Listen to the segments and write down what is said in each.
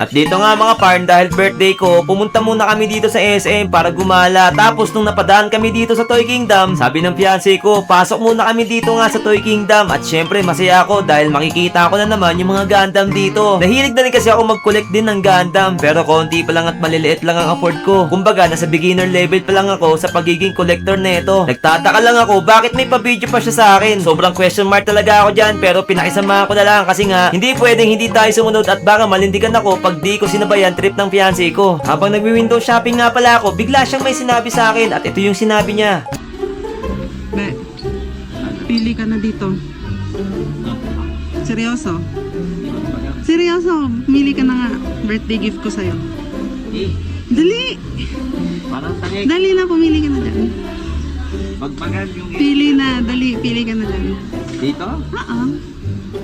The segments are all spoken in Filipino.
At dito nga mga parn, dahil birthday ko, pumunta muna kami dito sa SM para gumala. Tapos nung napadaan kami dito sa Toy Kingdom, sabi ng fiancé ko, pasok muna kami dito nga sa Toy Kingdom. At syempre, masaya ako dahil makikita ko na naman yung mga Gundam dito. Nahilig na rin kasi ako mag-collect din ng Gundam, pero konti pa lang at maliliit lang ang afford ko. Kumbaga, nasa beginner level pa lang ako sa pagiging collector nito. Nagtataka lang ako, bakit may pa-video pa siya sa akin? Sobrang question mark talaga ako dyan, pero pinakisama ko na lang kasi nga, hindi pwedeng hindi tayo sumunod at baka malindigan ako pag di ko sinabayan trip ng fiancé ko. Habang nagwi-window shopping nga pala ako, bigla siyang may sinabi sa akin at ito yung sinabi niya. Be, pili ka na dito. Seryoso? Seryoso, pili ka na nga. Birthday gift ko sa'yo. Eh, Dali! parang tangik. Dali na, pumili ka na dyan. Magpagad yung Pili na, dali, pili ka na dyan. dito? Oo,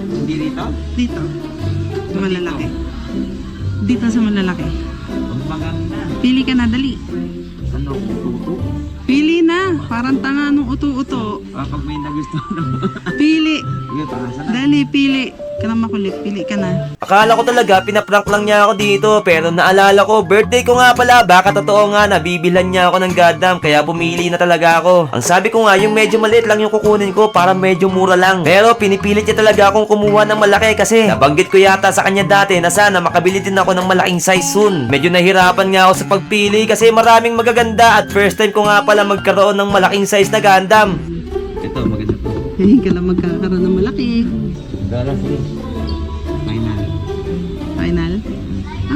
Hindi dito? dito. Sa malalaki. Dito sa malalaki. Magpaganda. Pili ka na, dali. Uto-uto. Kapag may nagusto Pili, Sige, pakasa dali, pili. Ka na makulit, pili ka na. Akala ko talaga pinaprank lang niya ako dito pero naalala ko birthday ko nga pala baka totoo nga nabibilan niya ako ng Gundam kaya bumili na talaga ako. Ang sabi ko nga yung medyo maliit lang yung kukunin ko para medyo mura lang. Pero pinipilit niya talaga akong kumuha ng malaki kasi nabanggit ko yata sa kanya dati na sana makabili din ako ng malaking size soon. Medyo nahirapan nga ako sa pagpili kasi maraming magaganda at first time ko nga pala magkaroon ng malaking size na Gundam. Ngayon ka lang magkakaroon ng malaki. Final. Final?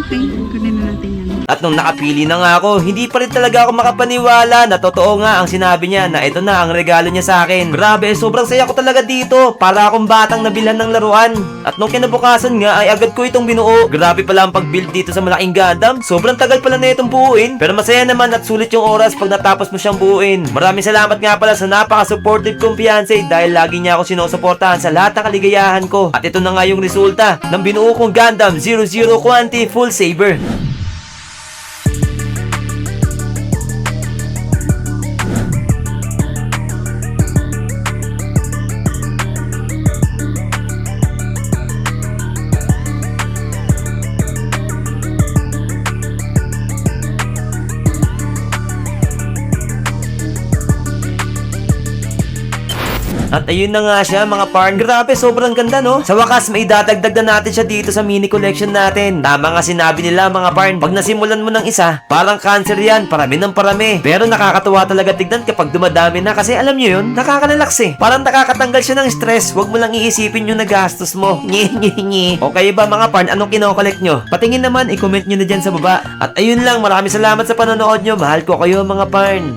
Okay, kunin na natin yan. At nung nakapili na nga ako, hindi pa rin talaga ako makapaniwala na totoo nga ang sinabi niya na ito na ang regalo niya sa akin. Grabe, sobrang saya ko talaga dito. Para akong batang nabilhan ng laruan. At nung kinabukasan nga ay agad ko itong binuo. Grabe pala ang pag-build dito sa malaking Gundam. Sobrang tagal pala na itong buuin. Pero masaya naman at sulit yung oras pag natapos mo siyang buuin. Maraming salamat nga pala sa napaka-supportive kong fiancé dahil lagi niya ako sinusuportahan sa lahat ng kaligayahan ko. At ito na nga yung resulta ng binuo kong Gundam 00 Quanti Full Saber. At ayun na nga siya mga parn. Grabe, sobrang ganda no? Sa wakas, may dadagdag na natin siya dito sa mini collection natin. Tama nga sinabi nila mga parn. Pag nasimulan mo ng isa, parang cancer yan. Parami ng parami. Pero nakakatuwa talaga tignan kapag dumadami na. Kasi alam nyo yun, nakakarelax eh. Parang nakakatanggal siya ng stress. Huwag mo lang iisipin yung nagastos mo. Nye, nye, nye. Okay ba mga parn, anong kinokollect nyo? Patingin naman, i-comment nyo na dyan sa baba. At ayun lang, maraming salamat sa panonood nyo. Mahal ko kayo mga parn.